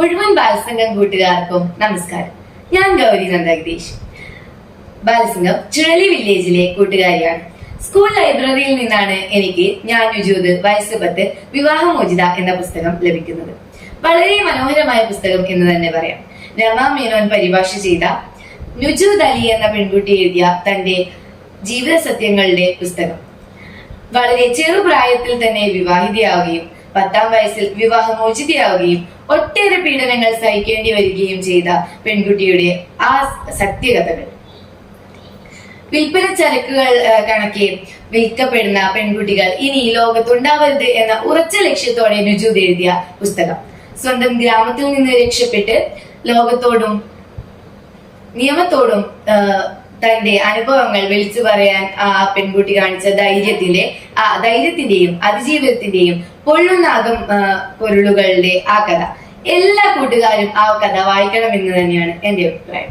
മുഴുവൻ ബാലസംഘം കൂട്ടുകാർക്കും നമസ്കാരം. ഞാൻ ഗൗരി നന്ദഗതീഷ് ബാലസംഘം ചുഴലി വില്ലേജിലെ കൂട്ടുകാരിയാണ്. സ്കൂൾ ലൈബ്രറിയിൽ നിന്നാണ് എനിക്ക് ഞാൻ നുജൂദ് വയസ്സ് പത്ത് വിവാഹമോചിത എന്ന പുസ്തകം ലഭിക്കുന്നത്. വളരെ മനോഹരമായ പുസ്തകം എന്ന് തന്നെ പറയാം. രമ മേനോൻ പരിഭാഷ ചെയ്ത നുജൂദ് അലി എന്ന പെൺകുട്ടി എഴുതിയ തന്റെ ജീവിത സത്യങ്ങളുടെ പുസ്തകം. വളരെ ചെറുപ്രായത്തിൽ തന്നെ വിവാഹിതയാവുകയും പത്താം വയസ്സിൽ വിവാഹമോചിതയാവുകയും ഒട്ടേറെ പീഡനങ്ങൾ സഹിക്കേണ്ടി വരികയും ചെയ്ത പെൺകുട്ടിയുടെ ആ സത്യകഥകൾ. വിൽപ്പന ചരക്കുകൾ കണക്കെ വിൽക്കപ്പെടുന്ന പെൺകുട്ടികൾ ഇനി ലോകത്തുണ്ടാവരുത് എന്ന ഉറച്ച ലക്ഷ്യത്തോടെ നുജൂദ് എഴുതിയ പുസ്തകം. സ്വന്തം ഗ്രാമത്തിൽ നിന്ന് രക്ഷപ്പെട്ട് ലോകത്തോടും നിയമത്തോടും തന്റെ അനുഭവങ്ങൾ വിളിച്ചു പറയാൻ ആ പെൺകുട്ടി കാണിച്ച ധൈര്യത്തിന്റെ ആ ധൈര്യത്തിന്റെയും അതിജീവിതത്തിന്റെയും പൊള്ളുന്നാകും പൊരുളുകളുടെ ആ കഥ. എല്ലാ കൂട്ടുകാരും ആ കഥ വായിക്കണമെന്ന് തന്നെയാണ് എന്റെ അഭിപ്രായം.